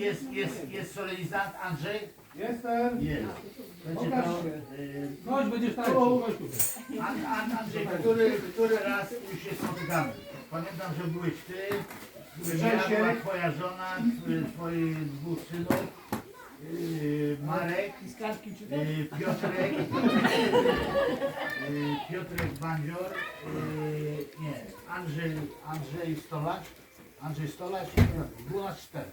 jest, jest, jest solenizant Andrzej? Jestem. Jest. Będzie Pokaż to, się. y, Chodź, będziesz tańczył, chodź tutaj. An, An, Andrzej, który, który raz już się spotykamy? Pamiętam, że byłeś ty, byłeś ja, Grzesiek. była twoja żona, tw- twoi dwóch synów, yy, Marek, I yy, Piotrek, yy, Piotrek Bandzior, nie, Andrzej, Andrzej Stolacz, Andrzej Stolacz, było nas cztery.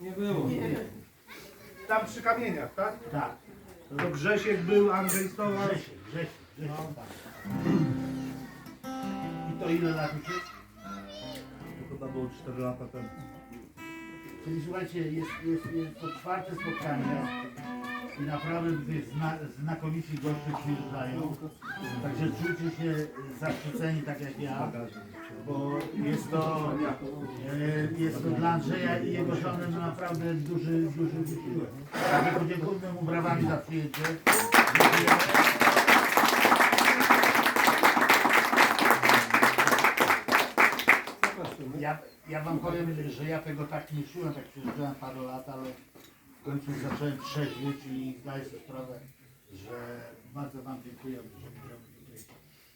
Nie było. Tam przy kamieniach, tak? Tak, To Grzesiek był, Andrzej Stolarz. Grzesiek, Grzesiek, Grzesiek, tak. I to ile lat już jest? To chyba było 4 lata temu. Czyli słuchajcie, jest, jest, jest to czwarte spotkanie i naprawdę tutaj zna, znakomici goście przyjeżdżają. Także czujcie się zaszczyceni tak jak ja, bo jest to, e, jest to dla Andrzeja i jego żony no naprawdę duży, duży wysiłek. Także podziękujmy mu brawami za przyjęcie. Ja, ja wam powiem, że ja tego tak nie czułem, tak przeżyłem parę lat, ale w końcu zacząłem trzeźwieć i zdaję sobie sprawę, że bardzo wam dziękuję, że możemy tutaj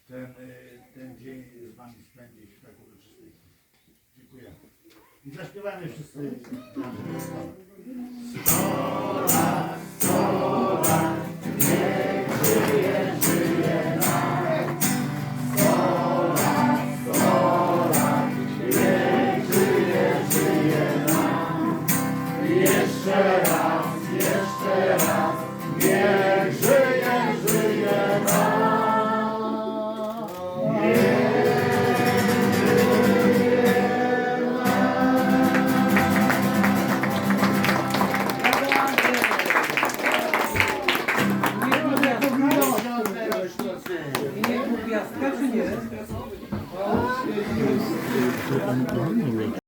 ten, y, ten dzień z wami spędzić w tak uroczystej. Dziękuję. I zaśpiewamy wszyscy. ごめんね。